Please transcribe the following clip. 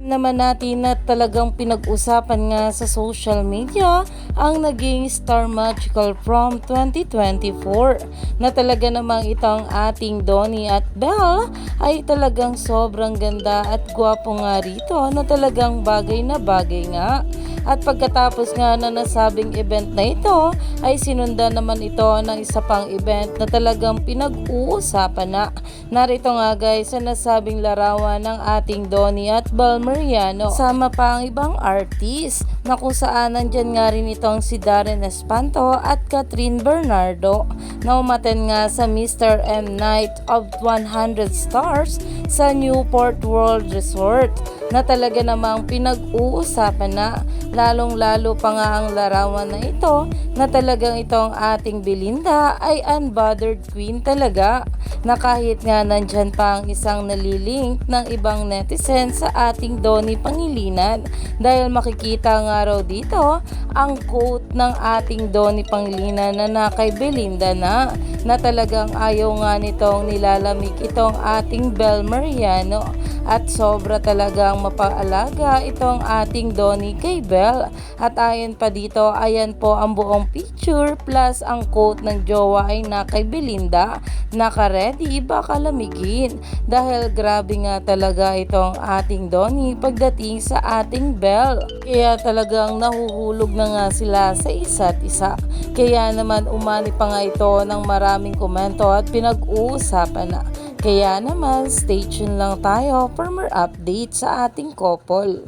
Naman natin na talagang pinag-usapan nga sa social media ang naging Star Magical Prom 2024 na talaga namang itong ating Donnie at Belle ay talagang sobrang ganda at gwapo nga rito na talagang bagay na bagay nga. At pagkatapos nga na nasabing event na ito ay sinundan naman ito ng isa pang event na talagang pinag-uusapan na. Narito nga guys sa nasabing larawan ng ating Donnie at Bel Mariano sama pa ang ibang artist na kung saan nandyan nga rin itong si Darren Espanto at Catherine Bernardo na umaten nga sa Mr. M Night of 100 Stars sa Newport World Resort na talaga namang pinag-uusapan na lalong lalo pa nga ang larawan na ito na talagang itong ating Belinda ay unbothered queen talaga na kahit nga nandyan pa ang isang nalilink ng ibang netizen sa ating Donnie Pangilinan. Dahil makikita nga raw dito ang quote ng ating Donnie Pangilinan na na kay Belinda na na talagang ayaw nga nitong nilalamig itong ating Bel Mariano at sobra talagang mapaalaga itong ating Donnie kay Bel. At ayon pa dito, ayan po ang buong picture plus ang quote ng jowa ay na kay Belinda. Naka-ready, baka lamigin. Dahil grabe nga talaga itong ating Donnie pagdating sa ating Bel. Kaya talagang nahuhulog na nga sila sa isa't isa. Kaya naman umani pa nga ito ng maraming komento at pinag-uusapan na. Kaya naman, stay tuned lang tayo for more updates sa ating couple.